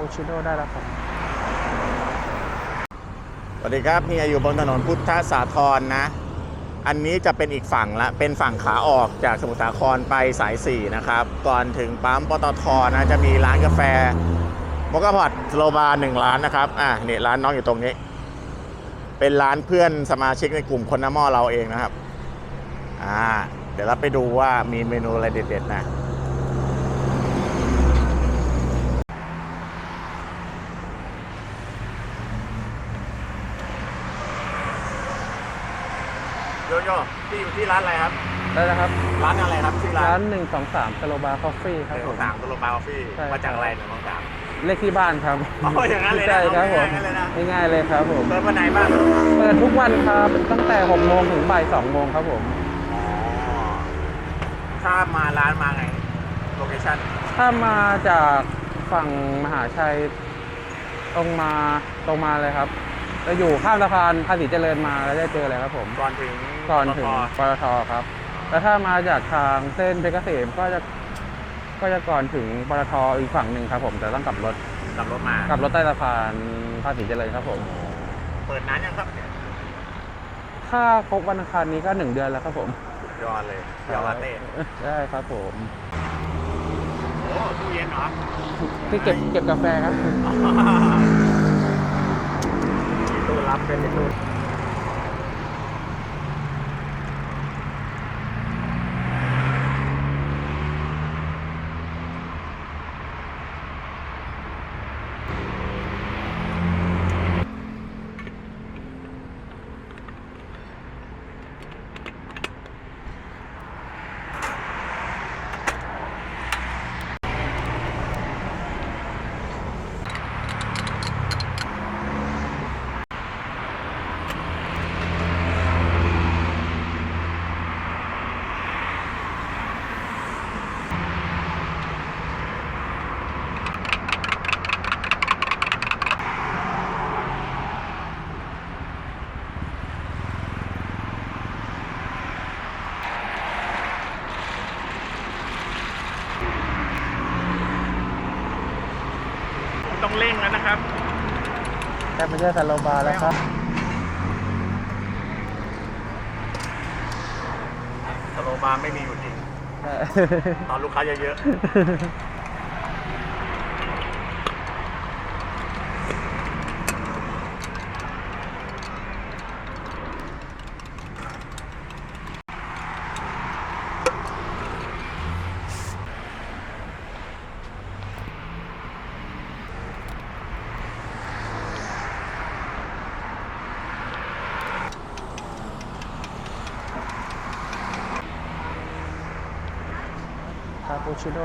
ปูชิโน่ได้แล้วครับสวัสดีครับนี่อยู่บนถนนพุทธสาธรนะ อันนี้จะเป็นอีกฝั่งละ เป็นฝั่งขาออกจากสมุทรสาครไปสาย4นะครับ ก่อนถึงปั๊มปตทนะจะมีร้านกาแฟมกพอดสโลบาร์หนึ่งร้านนะครับ อะนี่ร้านน้องอยู่ตรงนี้ เป็นร้านเพื่อนสมาชิกในกลุ่มคนน้ำมอเราเองนะครับ อ่า เดี๋ยวเราไปดูว่ามีเมนูอะไรเด็ดๆนะ โยโย่ที่อยู่ที่ร้านอะไรครับ ได้แล้วครับร้านอะไรครับชื่อร้าร้านนหนึ่งสองสามสโลบาร์คอฟฟี่ครับหนึ่งผสองมสามตุลบาร์คอฟฟี่ใช่ มาจากอะไรหนึ่งสองสาม เลขที่บ้านครับอ๋ออย่างนั้นเลยนะใช่ครับผมเอาง่ายๆเลยนะ ง่ายๆเลยครับผมเปิดวันไหนบ้างเปิดทุกวันครับตั้งแต่6โมงถึงบ่าย2โมงครับผมอ๋อถ้ามาร้านมาไงโลเคชั่นถ้ามาจากฝั่งมหาชัยตรงมาตรงมาเลยครับจะอยู่ข้ามสะพานภาษีเจริญมาแล้วจะเจอเลยครับผม ก่อนถึง ก่อนถึงปตทปตทครับ แล้วถ้ามาจากทางเส้นเพชรเกษมก็จะก็จะก่อนถึงปตทอีกฝั่งหนึ่งครับ ผมแต่ต้องกลับรถขับรถมากลับรถใต้สะพานภาษีเจริญครับผม เปิดนานยังครับถ้าครบวันอังคารนี้ก็หนึ่งเดือนแล้วครับผมสุดยอดเลยยาลาเต้ได้ครับผมโอ้ตู้เย็นเหรอที่เก็บเก็บกาแฟครับมีตู้รับเป็นตู้ ต้องเร่งแล้วนะครับแค่ไม่ใช่สโลบาร์แล้วครับสโลบาร์ไม่มีอยู่จริงใช่ตอนลูกค้าเยอะคาปูชิโน่